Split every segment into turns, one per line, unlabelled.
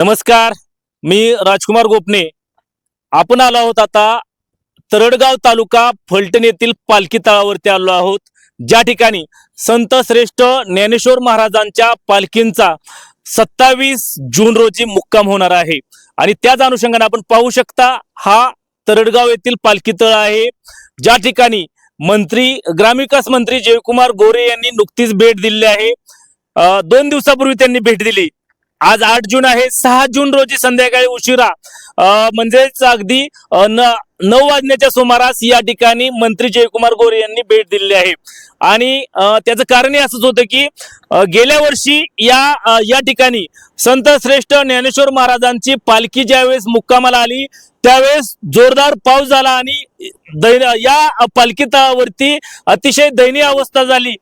नमस्कार मी राजकुमार गोपने. आपण आलो आहोत आता तरडगाव तालुका फलटण येथील पालखी तळावरती आलो आहोत. ज्या ठिकाणी संत श्रेष्ठ ज्ञानेश्वर महाराजांच्या पालखींचा सत्तावीस जून रोजी मुक्काम होणार आहे. आणि त्याच अनुषंगाने आपण पाहू शकता हा तरडगाव येथील पालखी तळ आहे. ज्या ठिकाणी मंत्री ग्रामविकास मंत्री जयकुमार गोरे यांनी नुकतीच भेट दिली आहे. दोन दिवसापूर्वी त्यांनी भेट दिली. आज आठ जून आहे. सहा जून रोजी संध्याकाळी उशिरा म्हणजेच अगदी न नऊ वाजण्याच्या सुमारास या ठिकाणी मंत्री जयकुमार गोरे यांनी भेट दिलेली आहे. आणि अ, त्याचं कारणही असंच होतं की गेल्या वर्षी या या ठिकाणी संत श्रेष्ठ ज्ञानेश्वर महाराजांची पालखी ज्यावेळेस मुक्कामाला आली त्यावेळेस जोरदार पाऊस झाला आणि या पालखीतावरती अतिशय दयनीय अवस्था झाली.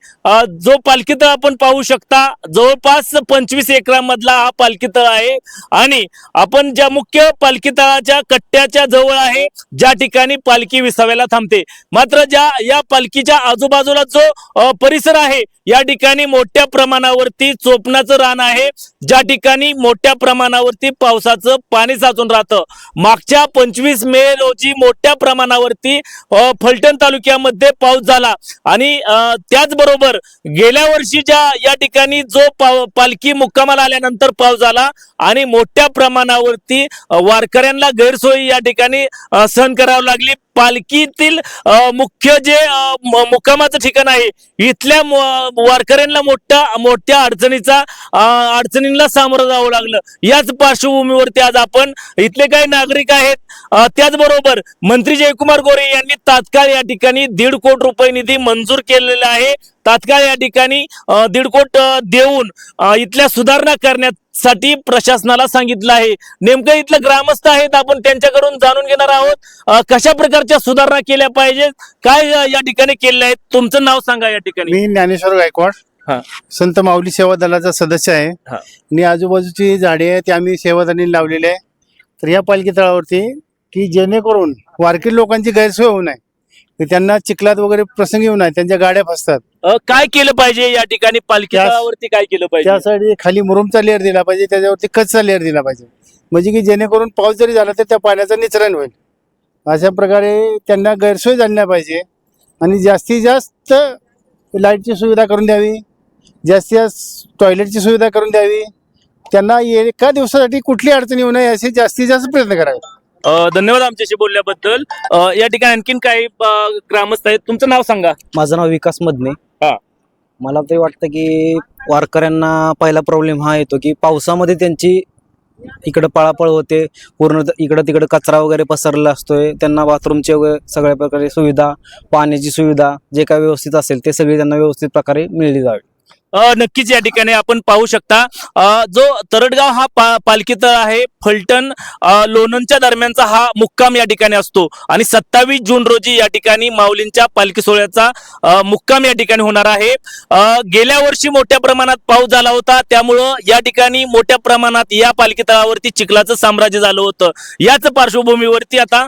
जो पालखीत आपण पाहू शकता जवळपास पंचवीस एकरामधला हा पालखीतळ आहे. आणि आपण ज्या मुख्य पालखी तळाच्या कट्ट्याच्या जवळ आहे ज्या ठिकाणी पालखी विसाव्याला थांबते. मात्र ज्या या पालखीच्या आजूबाजूला जो परिसर आहे या ठिकाणी मोठ्या प्रमाणावरती चोपणाचं रान आहे ज्या ठिकाणी मोठ्या प्रमाणावरती पावसाचं पाणी साचून राहतं. मागच्या पंचवीस मे रोजी मोठ्या प्रमाणावरती फलटण तालुक्यामध्ये पाऊस झाला. आणि त्याचबरोबर गेल्या वर्षीच्या या ठिकाणी जो पाव- पालखी मुक्कामाला आल्यानंतर पाऊस झाला आणि मोठ्या प्रमाणावरती अ, शेतकऱ्यांना गैरसोयी या ठिकाणी सहन करावी लागली. पालखीतील मुख्य जे मुक्कामाचं ठिकाण आहे इथल्या वारकऱ्यांना मोठ्या मोठ्या अडचणीचा अडचणींना सामोरं जावं लागलं. याच पार्श्वभूमीवरती आज आपण इथले काही नागरिक आहेत त्याचबरोबर मंत्री जयकुमार गोरे यांनी तात्काळ या ठिकाणी दीड कोटी रुपये निधी मंजूर केलेला आहे. तात्काळ या ठिकाणी दीड कोट देऊन इथल्या सुधारणा करण्यासाठी प्रशासनाला सांगितलं आहे. नेमकं इथलं ग्रामस्थ आहेत आपण त्यांच्याकडून जाणून घेणार आहोत. कशा प्रकारच्या सुधारणा केल्या पाहिजेत? काय या ठिकाणी केलेलं आहे तुमचं नाव सांगा या ठिकाणी.
मी ज्ञानेश्वर गायकवाड
हा.
संत माऊली सेवा दलाचा सदस्य आहे. आणि आजूबाजूची झाडे आहेत ती आम्ही सेवादानी लावलेली आहे. तर या पालखी तळावरती की जेणेकरून वारकरी लोकांची गैरसोय होऊ नये. त्यांना चिखलात वगैरे प्रसंग येऊ नये त्यांच्या गाड्या फसतात.
अ, काय केलं पाहिजे या ठिकाणी? पालखी
त्यास-
तळावरती काय केलं पाहिजे?
त्यासाठी खाली मुरुमचा लेअर दिला पाहिजे त्याच्यावरती कचचा लेअर दिला पाहिजे. म्हणजे की जेणेकरून पाऊस जरी झाला तर त्या पाण्याचं निचरण होईल. अशा प्रकारे त्यांना गैरसोय नाही पाहिजे. आणि जास्तीत जास्त लाईटची सुविधा करून द्यावी. जास्तीत जास्त टॉयलेटची सुविधा करून द्यावी. त्यांना एका दिवसासाठी कुठली अडचण येऊ नये याचे जास्तीत जास्त प्रयत्न करावे.
धन्यवाद आमच्याशी बोलल्याबद्दल. अ, या ठिकाणी आणखीन काही अ, ग्रामस्थ आहेत. तुमचं नाव सांगा.
माझं नाव विकास मदने
हा.
मला तरी वाटतं की वारकऱ्यांना पहिला प्रॉब्लेम हा येतो की पावसामध्ये त्यांची इकडं पळापळ होते. पूर्ण त- इकडं तिकडं कचरा वगैरे पसरलेला असतोय. त्यांना बाथरूमची वगैरे सगळ्या प्रकारे सुविधा पाण्याची सुविधा जे काय व्यवस्थित असेल ते सगळी त्यांना व्यवस्थित प्रकारे मिळली जावी.
नक्कीच या ठिकाणी आपण पाहू शकता जो तरडगाव हा पा पालखी तळ आहे फलटण लोणनच्या लोणंदच्या दरम्यानचा हा मुक्काम या ठिकाणी असतो. आणि सत्तावीस जून रोजी या ठिकाणी माऊलींच्या पालखी सोहळ्याचा मुक्काम या ठिकाणी होणार आहे. गेल्या वर्षी मोठ्या प्रमाणात पाऊस झाला होता त्यामुळं या ठिकाणी मोठ्या प्रमाणात या पालखी तळावरती चिखलाचं साम्राज्य झालं होतं. याच पार्श्वभूमीवरती आता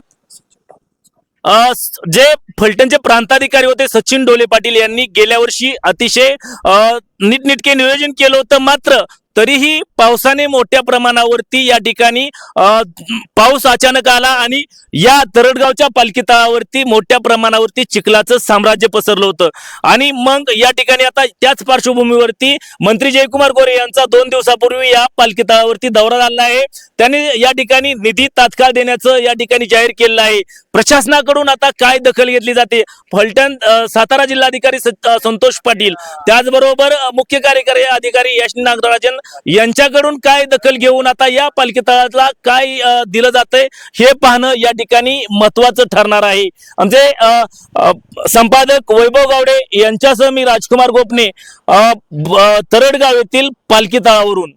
जे फलटणचे प्रांताधिकारी होते सचिन डोले पाटील यांनी गेल्या वर्षी अतिशय अ, नीटनेटके नियोजन केलं होतं. मात्र तरीही पावसाने मोठ्या प्रमाणावरती या ठिकाणी पाऊस अचानक आला आणि या तरडगावच्या पालखी तळावरती मोठ्या प्रमाणावरती चिखलाचं साम्राज्य पसरलं होतं. आणि मग या ठिकाणी आता त्याच पार्श्वभूमीवरती मंत्री जयकुमार गोरे यांचा दोन दिवसापूर्वी या पालखी तळावरती दौरा झाला आहे. त्यांनी या ठिकाणी निधी तात्काळ देण्याचं या ठिकाणी जाहीर केलं आहे. प्रशासनाकडून आता काय दखल घेतली जाते? फलटण सातारा जिल्हाधिकारी संतोष पाटील त्याचबरोबर मुख्य कार्यकारी अधिकारी यश नागराजन यांच्याकडून काय दखल घेऊन आता या पालखी तळाला काय दिलं जातंय हे पाहणं या ठिकाणी महत्वाचं ठरणार आहे. म्हणजे, आमचे संपादक वैभव गावडे यांच्यासह मी राजकुमार गोपने तरडगाव येथील पालखी तळावरून